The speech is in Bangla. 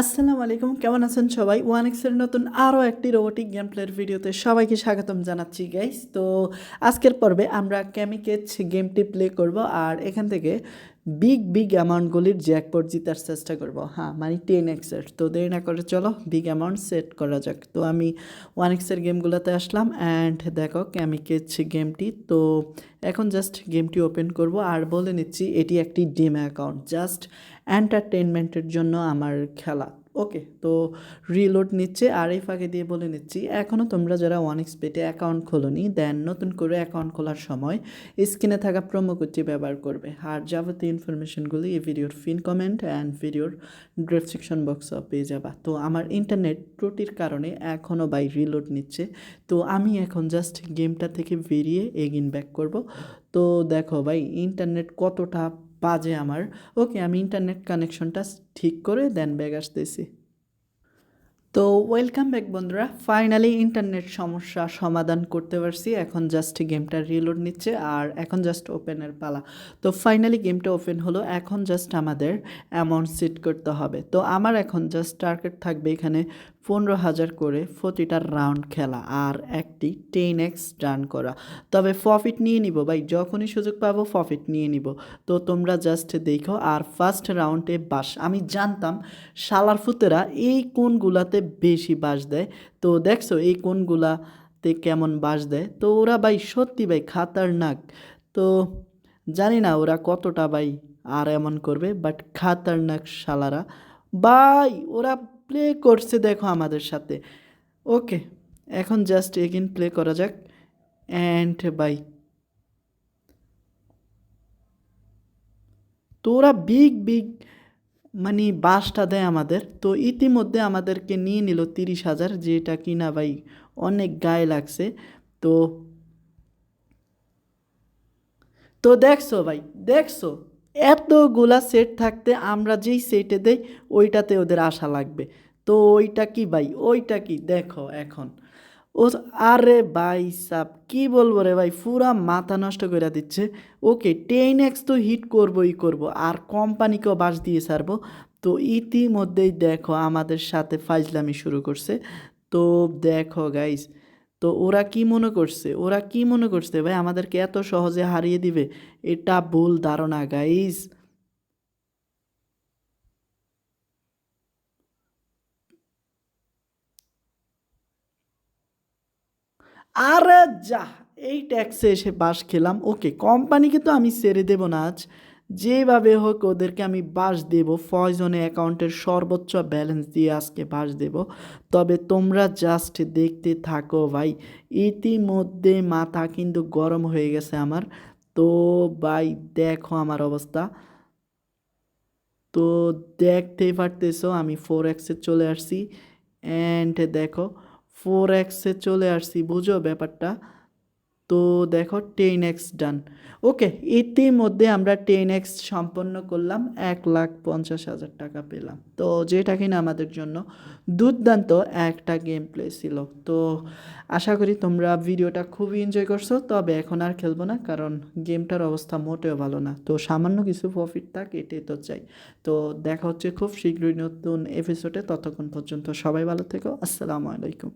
আসসালামু আলাইকুম, কেমন আছেন সবাই? ওয়ান এক্সের নতুন আরও একটি রোবোটিক গেম প্লের ভিডিওতে সবাইকে স্বাগতম জানাচ্ছি গাইস তো আজকের পর্বে আমরা ক্যামিকেচ গেমটি প্লে করব, আর এখান থেকে বিগ বিগ অ্যামাউন্টগুলির জ্যাকপট জিতার চেষ্টা করব। হ্যাঁ মানে টেন এক্সের তো দেরি না করে চলো বিগ অ্যামাউন্ট সেট করা যাক। তো আমি ওয়ান এক্সের গেমগুলোতে আসলাম অ্যান্ড দেখো, আমি কেছি গেমটি তো এখন জাস্ট গেমটি ওপেন করব আর বলে নিচ্ছি, এটি একটি ডিম অ্যাকাউন্ট জাস্ট এন্টারটেনমেন্টের জন্য আমার খেলা। ওকে তো রিলোড নিচ্ছে আর এই ফাঁকে দিয়ে বলে নিচ্ছি এখনও তোমরা যারা ওয়ান এক্স পেটে অ্যাকাউন্ট খোলোনি দেন নতুন করে অ্যাকাউন্ট খোলার সময় স্ক্রিনে থাকা প্রোমো কোডটি ব্যবহার করবে। আর যাবতীয় ইনফরমেশনগুলি এই ভিডিওর ফিন কমেন্ট অ্যান্ড ভিডিওর ডেসক্রিপশন বক্সও পেয়ে যাবা। তো আমার ইন্টারনেট ত্রুটির কারণে এখনও বাই রিলোড নিচ্ছে, তো আমি এখন জাস্ট গেমটা থেকে বেরিয়ে এগিন ব্যাক করব। তো দেখো ভাই ইন্টারনেট কতটা বাজে আমার। ওকে, আমি ইন্টারনেট কানেকশনটা ঠিক করে দেন ব্যাগ আসতেছি। তো ওয়েলকাম ব্যাক বন্ধুরা। ফাইনালি ইন্টারনেট সমস্যা সমাধান করতে পারছি। এখন জাস্ট গেমটা রিলোড নিচ্ছে আর এখন জাস্ট ওপেনের পালা। তো ফাইনালি গেমটা ওপেন হলো। এখন জাস্ট আমাদের অ্যামাউন্ট সেট করতে হবে। তো আমার এখন জাস্ট টার্গেট থাকবে এখানে পনেরো হাজার করে প্রতিটা রাউন্ড খেলা আর একটি টেন এক্স রান করা। তবে প্রফিট নিয়ে নিব ভাই, যখনই সুযোগ পাবো প্রফিট নিয়ে নিব। তো তোমরা জাস্ট দেখো আর ফার্স্ট রাউন্ডে বাস। আমি জানতাম শালার ফুতেরা এই কোনগুলাতে বেশি বাস দেয়। তো দেখছ এই কোনগুলাতে কেমন বাস দেয়। তো ওরা ভাই সত্যি ভাই খাতারনাক। তো জানি না ওরা কতটা ভাই আর এমন করবে বাট খাতারনাক শালারা। ভাই ওরা প্লে করছে দেখো আমাদের সাথে। ওকে এখন জাস্ট এগেন প্লে করা যাক। অ্যান্ড বাই তো ওরা বিগ বিগ মানে বাসটা দেয় আমাদের। তো ইতিমধ্যে আমাদেরকে নিয়ে নিল তিরিশ হাজার, যেটা কিনা ভাই অনেক গায়ে লাগছে। তো তো দেখছ ভাই, দেখছ? এতগুলা সেট থাকতে আমরা যেই সেটে দেই, ওইটাতে ওদের আশা লাগবে। তো ওইটা কি ভাই? ওইটা কি? দেখো এখন। ও আরে ভাই সাপ কি বলব রে ভাই? পুরা মাথা নষ্ট করে দিচ্ছে। ওকে টেন এক্স তো হিট করবোই করব, আর কোম্পানিকেও বাস দিয়ে ছাড়বো। তো ইতিমধ্যেই দেখো আমাদের সাথে ফাইজলামি শুরু করছে। তো দেখো গাইস তো ওরা কি মনে করছে? ওরা কি মনে করছে? ভাই, আমাদেরকে এত সহজে হারিয়ে দিবে? এটা ভুল ধারণা গাইস আরে যা এই ট্যাক্সে এসে বাস খেলাম। ওকে কোম্পানিকে তো আমি ছেড়ে দেবো না আজ। যেভাবে হোক ওদেরকে আমি বাস দেব ফয়জনে অ্যাকাউন্টের সর্বোচ্চ ব্যালেন্স দিয়ে আজকে বাস দেব। তবে তোমরা জাস্ট দেখতে থাকো ভাই, ইতিমধ্যে মাথা কিন্তু গরম হয়ে গেছে আমার। তো ভাই দেখো আমার অবস্থা। তো দেখতেই পারতেছো আমি ফোর এক্সে চলে আসছি। অ্যান্ড দেখো ফোর এক্সে চলে আসছি, বুঝো ব্যাপারটা? তো দেখো টেন এক্স ডান ওকে ইতিমধ্যে আমরা টেন এক্স সম্পন্ন করলাম, এক লাখ পঞ্চাশ হাজার টাকা পেলাম। তো যেটা কিনা আমাদের জন্য দুর্দান্ত একটা গেম প্লে ছিল। তো আশা করি তোমরা ভিডিওটা খুবই এনজয় করছ, তবে এখন আর খেলব না, কারণ গেমটার অবস্থা মোটেও ভালো না। তো সামান্য কিছু প্রফিট থাক, এটাই তো চাই। তো দেখা হচ্ছে খুব শীঘ্রই নতুন এপিসোডে ততক্ষণ পর্যন্ত সবাই ভালো থেকো, আসসালামু আলাইকুম।